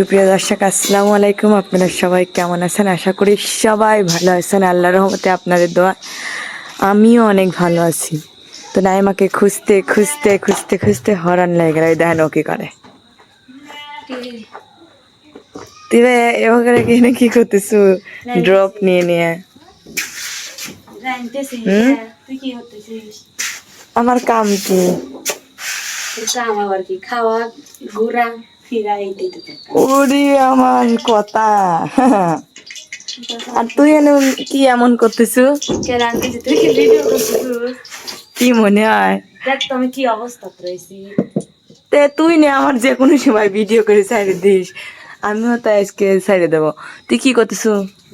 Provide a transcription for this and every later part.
সুপ্রিয় দর্শক আসসালামু আলাইকুম। আপনারা সবাই কেমন আছেন? আশা করি সবাই ভালো আছেন। আল্লাহ রহমতে আপনাদের দোয়া। আমিও অনেক ভালো আছি। তো নাইমাকে খুঁজতে খুঁজতে খুঁজতে খুঁজতে হরান লেগে গেল। দেখেন ও কি করে। তুই এভাবে কিনে কি করতেছু? ড্রপ নিয়ে নিয়ে। কি করতেছিস? আমার কাম কি? কাম আবার কি? খাওয়া ঘোরা। ওরে আমার কথা। আর তুই এনে কি এমন করতেছু? তুই কি মনে হয়? দেখ তো আমি কি অবস্থা রয়েছি তে তুই নে আমার যে কোনো সময় ভিডিও করে সাইডে দিস। আমিও তাই আজকে সাইডে দেবো। তুই কি করতেছু?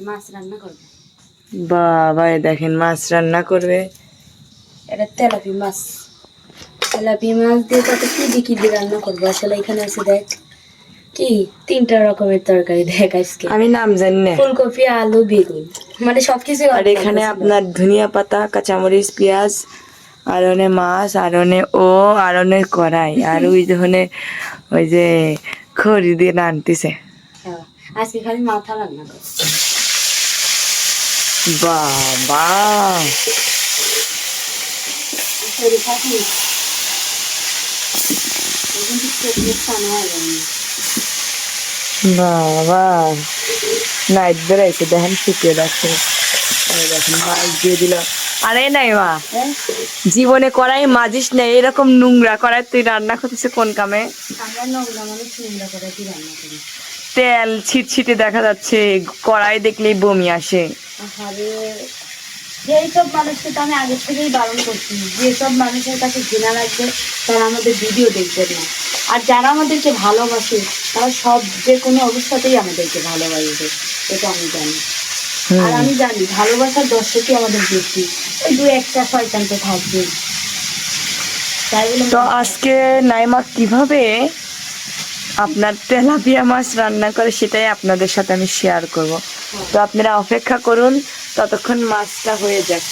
মাছ রান্না করবে। বাবা দেখেন মাছ রান্না করবে। এটা তেলাপি মাছ। তেলাপি মাছ দিয়ে কত কি দিয়ে কি দিয়ে রান্না করব? আসলে এখানে আছে দেখ। কি তিনটা রকমের তরকারি দেখ আজকে। আমি নাম জানি না। ফুলকপি আলু বেগুন। মানে সবকিছু আর এখানে আপনার ধনিয়া পাতা কাঁচামরিচ পেঁয়াজ আর ওনে মাছ আর ওনে ও আর ওনে কড়াই। আর ওই ধরনের ওই যে খড়ি দিয়ে রানতেছে হ্যাঁ, আজকে খালি মাথা রান্না কর বাবা। শরীর থাকি কিন্তু চোখে সামনে হয় বাবা নাইট বেড়াইছে দেখেন শুকিয়ে যাচ্ছে। এই দেখেন মাছ দিয়ে দিল। আরে নাই মা হ্যাঁ? জীবনে কড়াই মাজিস না এরকম নোংরা কড়াই তুই রান্না করতেছে কোন কামে? তেল ছিটছিটে দেখা যাচ্ছে কড়াই দেখলেই বমি আসে। এইসব মানুষকে তো আমি আগে থেকেই বারণ করছি যেসব মানুষের কাছে ঘৃণা লাগবে তারা আমাদের ভিডিও দেখবে না। আর যারা আমাদেরকে ভালোবাসে তারা সব যে কোনো অবস্থাতেই আমাদেরকে ভালোবাসবে এটা আমি জানি। আর আমি জানি ভালোবাসার দর্শকই আমাদের বেশি ওই দু একটা শয়তান তো থাকবে তো আজকে নাইমা কীভাবে আপনার তেলাপিয়া মাছ রান্না করে সেটাই আপনাদের সাথে আমি শেয়ার করব। তো আপনারা অপেক্ষা করুন ততক্ষণ মাছটা হয়ে যাক।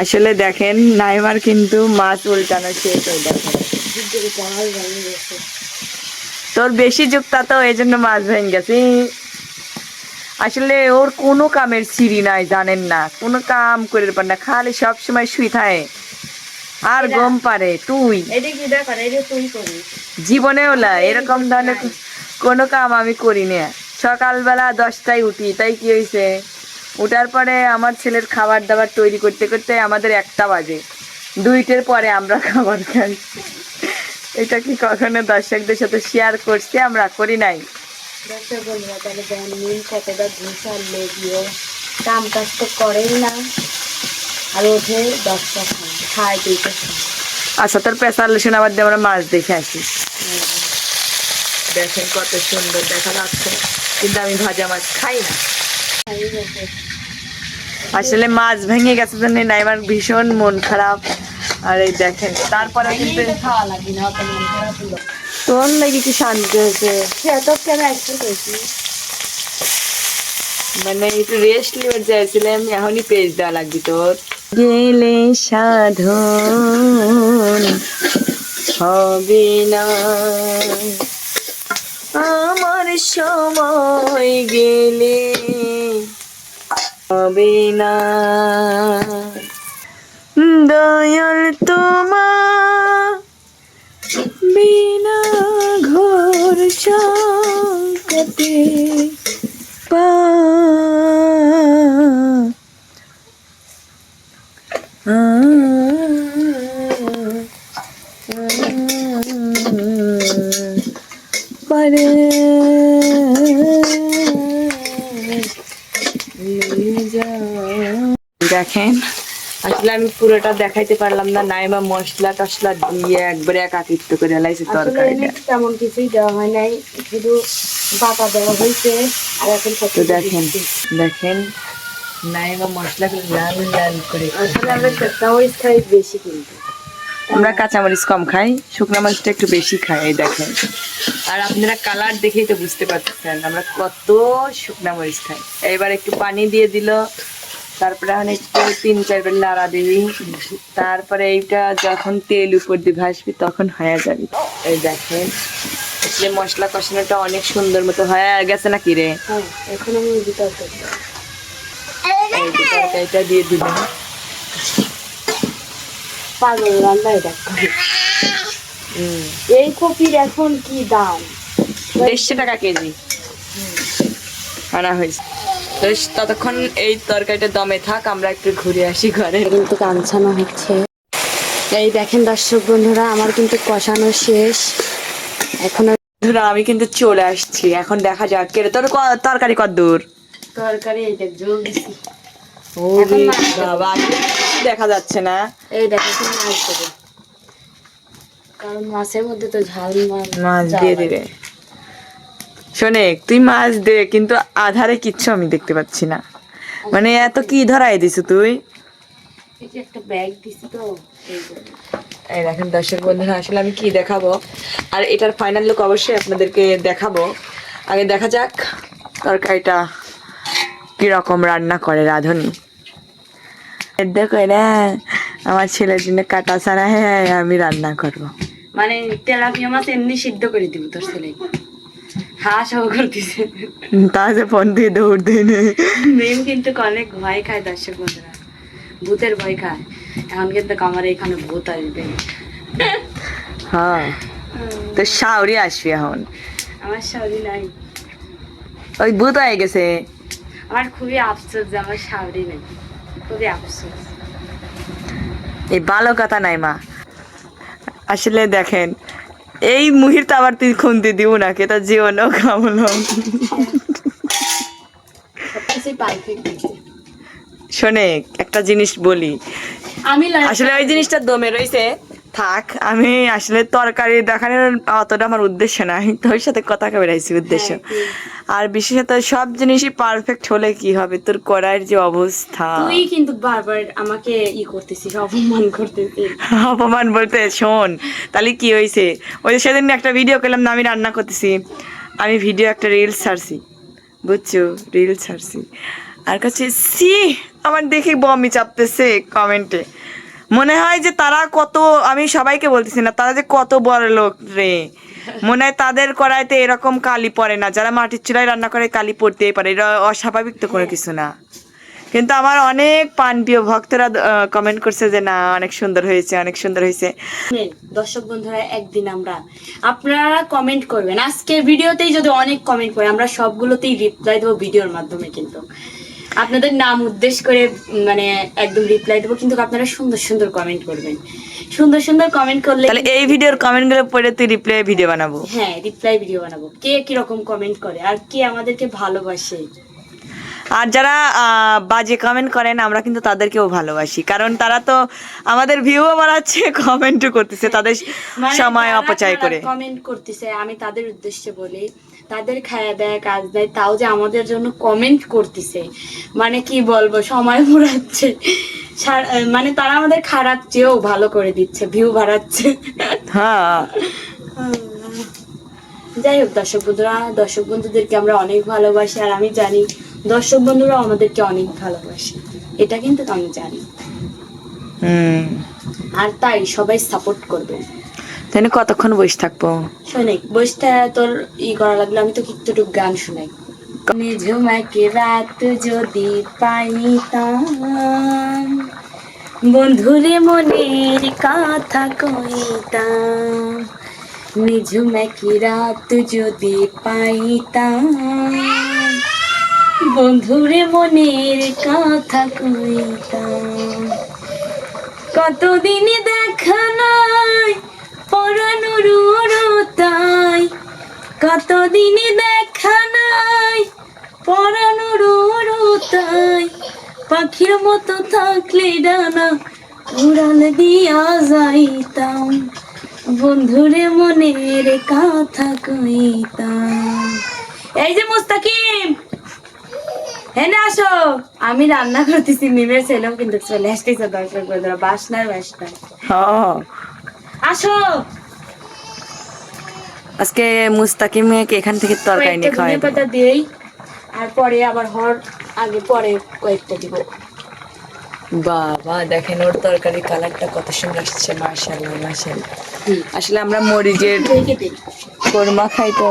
আসলে দেখেন নাইমার কিন্তু মাছ উল্টানো শেষ হয়ে দেখেন তোর বেশি যুক্তা তো এই জন্য মাছ ভেঙে গেছে। আসলে ওর কোনো কামের সিঁড়ি নাই জানেন না। কোনো কাম করে পার না খালি সব সময় শুই থাকে। আর গম পারে তুই। জীবনেও না এরকম ধরনের কোনো কাম আমি করি না। সকালবেলা দশটায় উঠি তাই কি হয়েছে উঠার পরে আমার ছেলের খাবার দাবার তৈরি করতে করতে আমাদের একটা বাজে। দুইটের পরে আমরা খাবার খাই। এটা কি কখনো দর্শকদের সাথে শেয়ার করছি? আমরা করি নাই। বন্ধুরা তাহলে কতটা লোভিও কাম কাজ তো করেই না। আর ওঠে দশটা খায় খায় দুইটা আচ্ছা তোর পেশালেশন আবার দিয়ে আমরা মাছ দেখে আসি। দেখেন কত সুন্দর দেখা যাচ্ছে। কিন্তু আমি ভাজা মাছ খাই না। খাই। আসলে মাছ ভেঙে গেছে জন্য নাইমার ভীষণ মন খারাপ। আর এই দেখেন তারপরে কিন্তু লাগে তোর নাকি কি শান্তি হয়েছে। করেছি মানে একটু রেস্ট নিয়ে চাইছিলাম এখনই পেজ দেওয়া লাগবে তোর। গেলে সাধন হবে না। আমার সময় গেলে হবে না দয়াল তোমার বিনা ঘোর পা। পরে দেখেন আসলে আমি পুরোটা দেখাইতে পারলাম না। নাইমা মশলা টসলা দিয়ে একবারে একাকিত্ব করে লাইছে তরকারিটা। তেমন কিছুই দেওয়া হয় নাই শুধু বাটা দেওয়া হয়েছে আর এখন তো দেখেন দেখেন নাইমা মশলা লাল লাল করে আসলে আমরা চেষ্টা খাই বেশি কিন্তু। আমরা কাঁচামরিচ কম খাই শুকনো মরিচটা একটু বেশি খাই এই দেখেন। আর আপনারা কালার দেখেই তো বুঝতে পারছেন আমরা কত শুকনা মরিচ খাই। এবার একটু পানি দিয়ে দিল তারপরে এখন একটু তিন চারবার নাড়া দিবি। তারপরে এইটা যখন তেল উপর দিয়ে ভাসবি তখন হয়ে যাবে। এই দেখেন আসলে মশলা কষানোটা অনেক সুন্দর মতো হয়ে গেছে নাকি রে? হ্যাঁ এখন আমি তরকারিটা। দিয়ে দিবেন পাগল রান্না এটা হুম। এই কপির এখন কি দাম? দেড়শো টাকা কেজি। আনা হয়েছে। তো ততক্ষণ এই তরকারিটা দমে থাক আমরা একটু ঘুরে আসি ঘরে কিন্তু কাঞ্চানো হচ্ছে। এই দেখেন দর্শক বন্ধুরা আমার কিন্তু কষানো শেষ। এখন বন্ধুরা আমি কিন্তু চলে আসছি। এখন দেখা যাক কে তোর তরকারি কত দূর? তরকারি এই দেখ জল দিছি। বাবা দেখা যাচ্ছে না। এই দেখ এখন মাছ দেবো। কারণ মাছের মধ্যে তো ঝাল মাছ দিয়ে। দিবে। শোনে তুই মাছ দে কিন্তু আধারে কিচ্ছু আমি দেখতে পাচ্ছি না। মানে এত কি ধরাই দিছো তুই? এই যে একটা ব্যাগ দিছি তো এই জন্য। এই দেখেন দর্শক বন্ধুরা আসলে আমি কি দেখাবো? আর এটার ফাইনাল লুক অবশ্যই আপনাদেরকে দেখাবো। আগে দেখা যাক তরকারিটা কীরকম রান্না করে রাঁধুনি। দেখো না আমার ছেলের জন্য কাটা ছাড়া হ্যাঁ আমি রান্না করব। মানে তেলাপিয়া মাছ এমনি সিদ্ধ করে দিব তোর ছেলে হাঁস ও করতেছে। তা যে ফোন দিয়ে দৌড় দিই নে। মেম কিন্তু অনেক ভয় খায় দর্শক বন্ধুরা। ভূতের ভয় খায়। এখন কিন্তু আমার এখানে ভূত আসবে। হ্যাঁ। তো শাওরি আসবি এখন। আমার শাওরি নাই। ওই ভূত হয়ে গেছে। আমার খুবই আফসোস যে আমার শাওরি নেই। খুবই আফসোস। এই ভালো কথা নাই মা। আসলে দেখেন এই মুহূর্তে আবার তুই খুনতে দিব না কে তার জীবনও কামলাম শোনে একটা জিনিস বলি। আমি আসলে ওই জিনিসটা দমে রয়েছে থাক আমি আসলে তরকারি দেখানোর অতটা আমার উদ্দেশ্য নাই তোর সাথে কথা বেড়াইছি উদ্দেশ্য। হ্যাঁ, আর বিশেষত সব জিনিসই পারফেক্ট হলে কি হবে? তোর করার যে অবস্থা। তুই কিন্তু বারবার আমাকে ই করতেছিস অপমান করতেছিস। অপমান বলতে শোন তাহলে কি হয়েছে ওই সেদিন একটা ভিডিও করলাম না আমি রান্না করতেছি। আমি ভিডিও একটা রিলস ছাড়ছি। বুঝছ? রিলস ছাড়ছি। আর কাছে সি আমার দেখে বমি চাপতেছে কমেন্টে মনে হয় যে তারা কত, আমি সবাইকে বলতেছি না, তারা যে কত বড় লোক রে। মনে হয় তাদের কড়াইতে এরকম কালি পড়ে না, যারা মাটির চুলায় রান্না করে কালি পড়তেই পারে এটা অস্বাভাবিক তো কোনো কিছু না। কিন্তু আমার অনেক পানপ্রিয় ভক্তরা কমেন্ট করছে যে, না, অনেক সুন্দর হয়েছে, অনেক সুন্দর হয়েছে। দর্শক বন্ধুরা, একদিন আমরা, আপনারা কমেন্ট করবেন। আজকের ভিডিওতেই যদি অনেক কমেন্ট করে আমরা সবগুলোতেই রিপ্লাই দেবো ভিডিওর মাধ্যমে কিন্তু। আপনাদের নাম উদ্দেশ্য করে মানে একদম রিপ্লাই দেবো কিন্তু আপনারা সুন্দর সুন্দর কমেন্ট করবেন। সুন্দর সুন্দর কমেন্ট করলে তাহলে এই ভিডিওর কমেন্টগুলো পড়ে তুই রিপ্লাই ভিডিও বানাবো। হ্যাঁ রিপ্লাই ভিডিও বানাবো। কে কীরকম কমেন্ট করে আর কে আমাদেরকে ভালোবাসে? আর যারা বাজে কমেন্ট করেন আমরা কিন্তু তাদেরকেও ভালোবাসি। কারণ তারা তো আমাদের ভিউও বাড়াচ্ছে কমেন্টও করতেছে তাদের সময় অপচয় করে। কমেন্ট করতেছে আমি তাদের উদ্দেশ্যে বলি তাদের খায়া দেয় কাজ দেয় তাও যে আমাদের জন্য কমেন্ট করতেছে। মানে কি বলব সময় ঘুরাচ্ছে মানে তারা আমাদের খারাপ চেয়েও ভালো করে দিচ্ছে ভিউ বাড়াচ্ছে। হ্যাঁ। যাই হোক দর্শক বন্ধুরা দর্শক বন্ধুদেরকে আমরা অনেক ভালোবাসি আর আমি জানি দর্শক বন্ধুরা আমাদেরকে অনেক ভালোবাসে। এটা কিন্তু আমি জানি। আর তাই সবাই সাপোর্ট করবে তাহলে কতক্ষণ বসে থাকব? শোনেক বসটা তোর ই করা লাগল আমি তো একটু গান শোনাই। ঝুমাকে রাত যদি পাইতাম, বন্ধুরে মনের কথা কইতাম নিঝুমাকি রাত যদি পাইতাম, বন্ধুরে মনের কথা কইতাম। কতদিন দেখা পরানোর তাই কতদিন দেখা নাই পরানোর তাই পাখির মতো থাকলে ডানা উড়াল দিয়া যাইতাম। বন্ধুরে মনের কথা কইতাম। এই যে মুস্তাকিম হ্যাঁ আসো। আমি রান্না করতেছি মিমের ছেলেও কিন্তু চলে আসতেছে দর্শক বন্ধুরা বাসনার বাসনার হ্যাঁ। আসো। আজকে মুস্তাকিমকে এখান থেকে তরকারি নিয়ে খাওয়াই পাতা দিই আর পরে আবার হর আগে পরে কয়েকটা দিব। বাবা দেখেন ওর তরকারি কালারটা কত সুন্দর আসছে মার্শাল্লাহ মার্শাল্লাহ আসলে আমরা মরিচের কোরমা খাই তো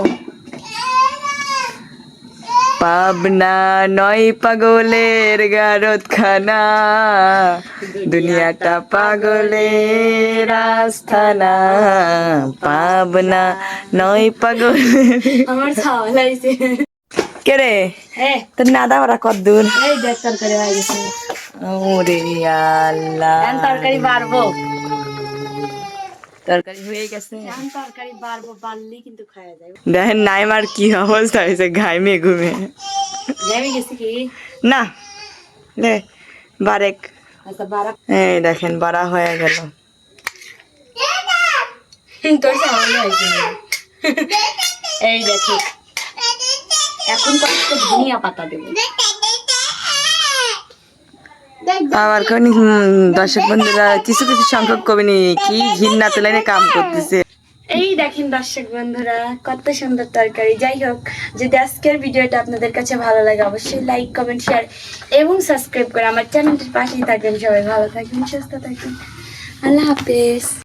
পাবনা নয় পাগলের গারত খানা দুনিয়াটা পাগলের আস্থানা। পাবনা নয় পাগলের আমার খাওয়া লাগছে। কে রে? তোর নাদা ওরা কত দূর এই দেখ তরকারি হয়ে গেছে। ওরে আল্লাহ। তরকারি বাড়বো। তরকারি হয়ে গেছে। তরকারি বাড়বো বাড়লেই কিন্তু খাওয়া যাবে দেখেন নাইমার কি অবস্থা হয়েছে ঘাইমে ঘুমে। গেছি কি? না লে বারেক। আচ্ছা এই দেখেন বাড়া হয়ে গেল। তোর এই দেখো এখন কত ধনিয়া পাতা দেবো। আমার কোনি দর্শক বন্ধুরা, কিছু কিছু সংখ্যক কবিনি কি ঘিন্না তুলে কাম করতেছে। এই দেখেন দর্শক বন্ধুরা, কত সুন্দর তরকারি। যাই হোক, যদি আজকের ভিডিওটা আপনাদের কাছে ভালো লাগে, অবশ্যই লাইক কমেন্ট শেয়ার এবং সাবস্ক্রাইব করে আমার চ্যানেলটির পাশেই থাকবেন। সবাই ভালো থাকবেন, সুস্থ থাকবেন। আল্লাহ হাফেজ।